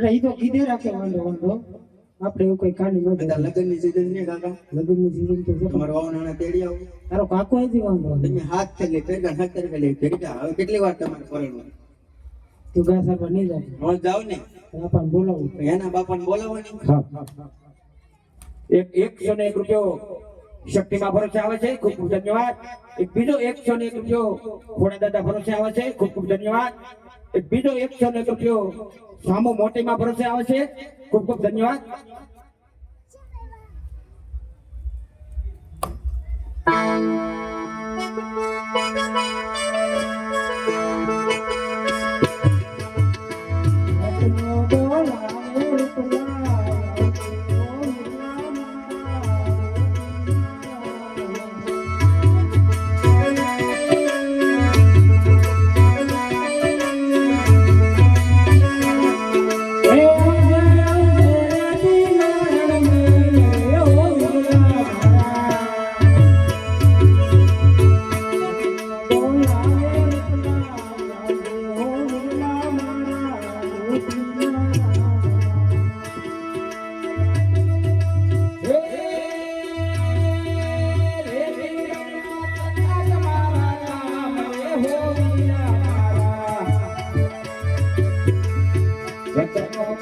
બેટા ઈ તો કીધે રાખે વાંધો વાંધો. આપણે એવું કોઈ કાંડ ન બધા થાય લગ્નની ને કાકા? લગ્નની જીવન તો તમારો વાવનાણા તેડી આવો. તારો કાકો નથી વાંધો તમે હાથ થેલી ભેગા હતર વેલી ભેગા હવે કેટલી વાર તમારે પરણવું તું ઘા સારવાર નહીં જાય. રોજ જાવ ને? આપણને બોલાવું. એના બાપાને બોલાવવાની હા. એક એકસો ને એક રૂપિયો શક્તિમાં ભરોસે આવે છે. ખૂબ ખૂબ ધન્યવાદ. એક બીજો એકસો ને એક રૂપિયો ખોડા દાદા ભરોસે આવે છે. ખૂબ ખૂબ ધન્યવાદ. બીજો એક ને એક થયો સામો મોટીમાં ભરોસે આવે છે? ખૂબ ખૂબ ધન્યવાદ. બોલા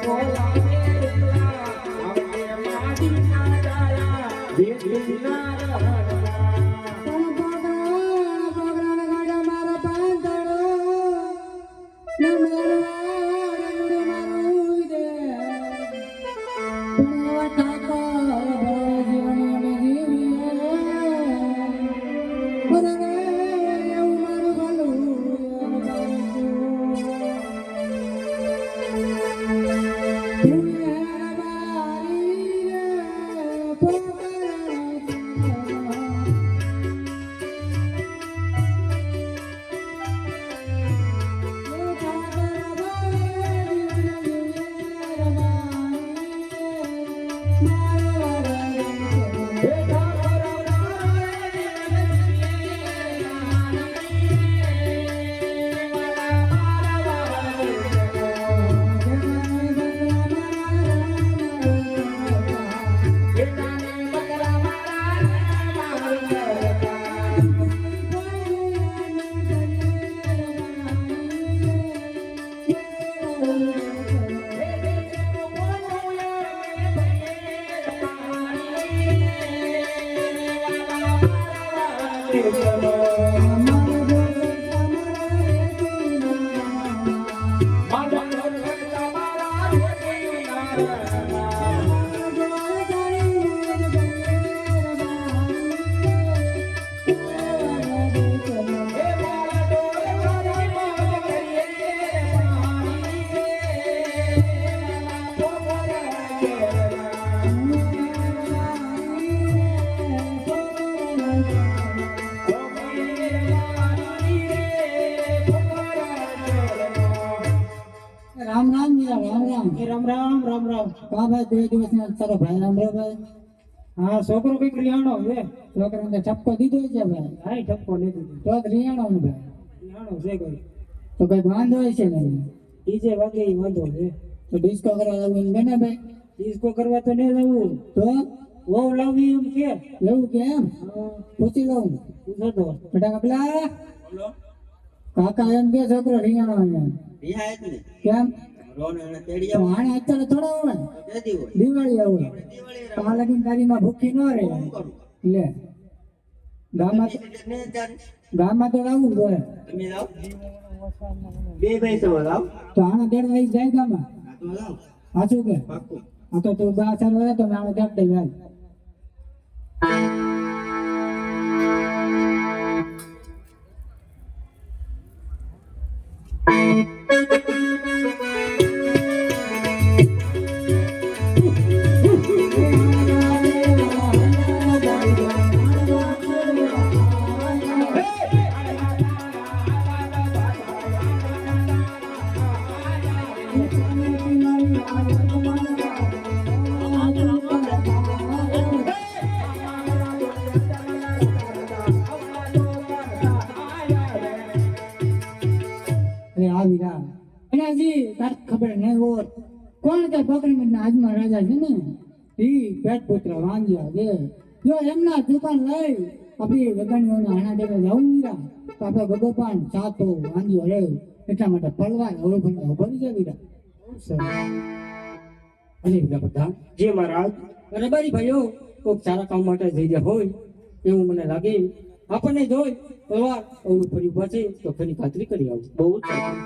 Oh, yeah. કા ભાઈ બે દિવસ ના તારો ભાઈ રામ ભાઈ. હા છોકરો કંઈક રિયાણો છે. છોકરાને તો ઠપકો દીધો છે ભાઈ. હા ઠપકો લીધો તો જ રિયાણો ને ભાઈ. રિયાણો છે કોઈ. તો કઈ વાંધો છે ને ડીજે વાગે એ વાંધો છે. તો ડિસ્કો કરવા જવું એમ ને ભાઈ? ડિસ્કો કરવા તો નહીં જવું તો? વહુ લાવવી એમ કે. એવું કે એમ? પૂછી લઉં. પૂછો તો. બેટા કપલા. કાકા એમ કે છોકરો રિયાણો ને રિહાય કેમ? રોન એને તેડી આવો. આણે અત્યારે થોડો હોય કેદી હોય. દિવાળી આવે. આ લગીન તારીમાં ભૂખી ન રહે. લે. ગામમાં તો ને ગામમાં તો આવું જોઈએ તમે જાઓ બે ભાઈ તો આના દેડ જાય ગામમાં. તો કે? પાક્કું. આ તો તું બા ચાર વર્ષ તો આણે દેડ દઈ આવી રહ્યા અને હજી ખબર નહીં હોત. કોણ પકડી મને આજમાં રાજા છે ને? ઈ પુત્ર વાંજ્યા છે. જો એમના દુકાન લઈ, આપણી વગણીઓના હાણા દેવા જવું તો આપણે ભગવાન સાતો વાંજ્યો રે. એટલા માટે પલવાર અવળું ભરી જવી વીરા અને એમના બધા. જે મહારાજ રબારી ભાઈઓ કોઈક સારા કામ માટે જઈ ગયા હોય, એવું મને લાગે, આપણને જોઈ તલવાર અવળું ફરી ઊભા છે, તો ફરી ખાતરી કરી આવું બહુ સારું.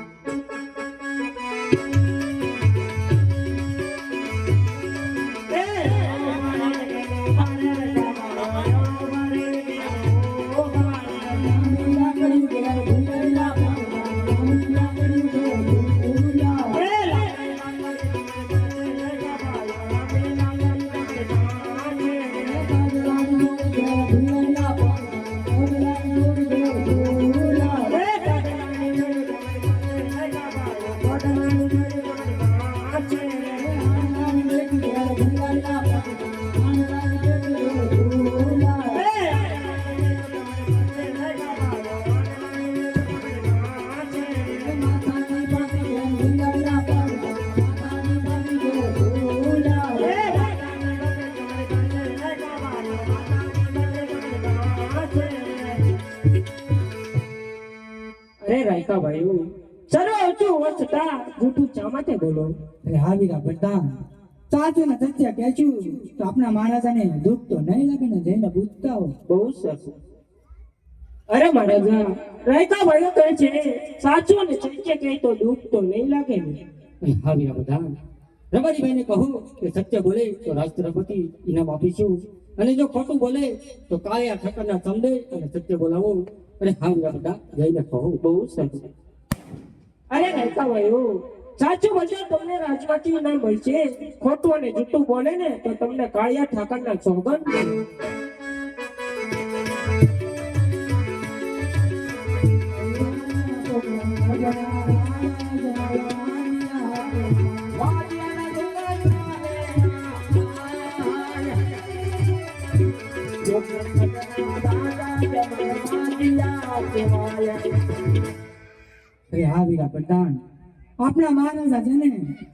રાયકા ભાઈઓ ચલો ઓછું વચતા જૂઠું ચા માટે બોલો. અરે હા વીરા બધા સાચું ને સત્ય કહેશું તો આપણા મહારાજાને દુઃખ તો નહીં લાગે ને જઈને પૂછતા હો બહુ સરસ. અરે મહારાજા રાયકા ભાઈઓ કહે છે સાચું ને સત્ય કહે તો દુઃખ તો નહીં લાગે ને. હા વીરા બધા. રબારીભાઈને કહું કે સત્ય બોલે તો રાષ્ટ્રપતિ ઇનામ આપીશું. અને જો ખોટું બોલે તો કાયા ઠાકરના સમજે અને સત્ય બોલાવો. અરે હા બધા જઈને કહો બહુ સરસ અરે રાયકા ભાઈઓ સાચું બોલજો તમને રાજવાટી ના મળશે. ખોટું અને જૂઠું બોલે ને તો તમને કાળિયા ઠાકરના સોગંદ મળે. અરે હા વીરા પ્રધાન. આપણા મહારાજા છે ને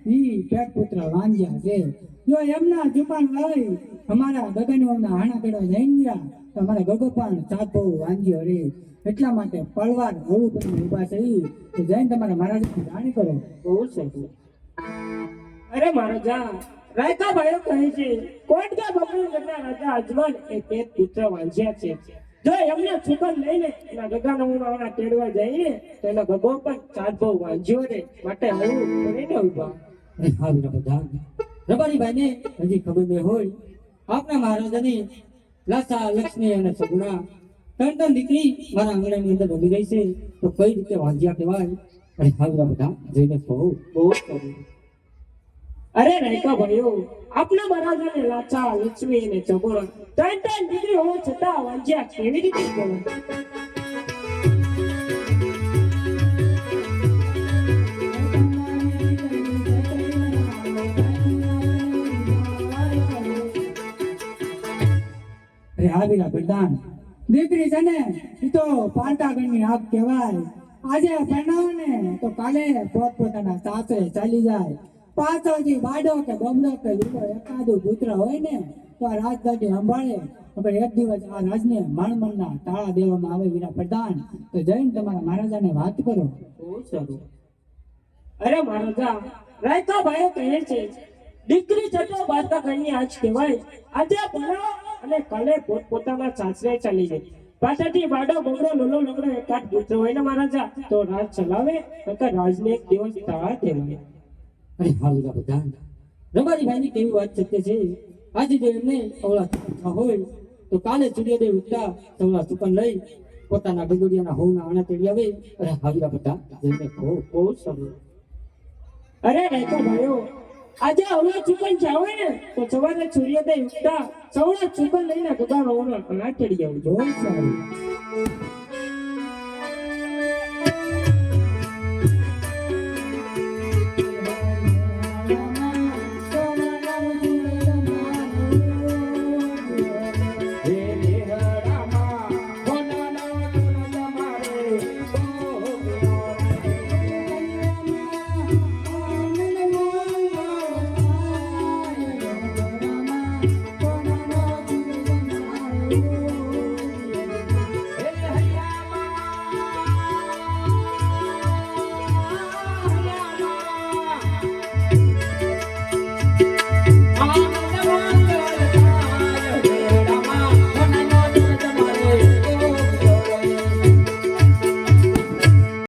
ઈ પેટ પુત્ર વાંજ્યા છે. જો એમના જુબાન લઈ અમારા ગગનવાના હાણા કેડવા જઈને ગયા તો અમારા ગગોપાન સાતો વાંજ્યો રે. એટલા માટે પલવાર હળું કરીને ઊભા છે ઈ તો જઈને તમારા મહારાજની જાણ કરો. બહુ છે અરે મહારાજા, રાયકા ભાઈઓ કહે છે, કોટકા બકરી જગના રાજા અજમલ એ પેટ પુત્ર વાંજ્યા છે. જો એમને સુગંધ લઈને એના ગગાનો ઉણાવણા તેડવા જઈએ તો એનો ગગો પણ ચાંદભો વાંજ્યો રે માટે હું કરીને ઊભા અરે બધા. રબારી ભાઈને હજી ખબર ન હોય. આપણા મહારાજાની લાસા લક્ષ્મી અને સગુણા ત્રણ ત્રણ દીકરી મારા આંગણાની અંદર રમી રહી છે. તો કઈ રીતે વાંજ્યા કહેવાય? અરે હા વીરા બધા જઈને કહું. બહુ સારું. અરે રાયકા ભાઈઓ આપણે મહારાજાને લાચા લક્ષ્મી અને ચબોરા ત્રણ ત્રણ ડિગ્રી હોવા છતાં વાંચ્યા કેવી રીતે કહેવાય અરે હા બેટા પ્રધાન. દીકરી છે ને, એ તો પાટાગણની આપ કહેવાય. આજે પરણાવો ને તો કાલે પોત પોતાના સાસે ચાલી જાય. પાછળથી વાડો કે બમડો કે લીલો એકાદો પુત્ર હોય ને, તો આ રાજધાની સંભાળે. આપણે એક દિવસ આ રાજને માણમણના તાળા દેવામાં આવે વિના પ્રધાન. તો જઈને તમારા મહારાજાને વાત કરો. અરે મહારાજા રાયકા ભાઈ કહે છે દીકરી જતો વાર્તા ઘરની આજ કહેવાય. આજે ભણાવો અને કાલે પોતપોતાના સાસરે ચાલી જાય. પાછળથી વાડો બગડો લોલો, લગડો એકાદ પુત્ર હોય ને મહારાજા, તો રાજ ચલાવે, નકર રાજને એક દિવસ તાળા દેવાય અરે હા બધા. પ્રધાન રબારી ભાઈની કેવી વાત સત્ય છે આજે જો એમને ચૂકનમાં હોય, તો કાલે સૂર્યોદય ઉઠતા સવળા સુકન લઈ પોતાના ગગડિયાના હોવના આણા તેડી આવે. અરે હા બધા જઈને ખો ખો સરસ અરે રાયકા ભાઈઓ, આજે અવળા ચૂકન જાવે ને, તો સવારે સૂર્યોદય ઉઠતા સવળા ચૂકન લઈને બધા રોવાનો આણા તેડી આવજો. જોઈ સારું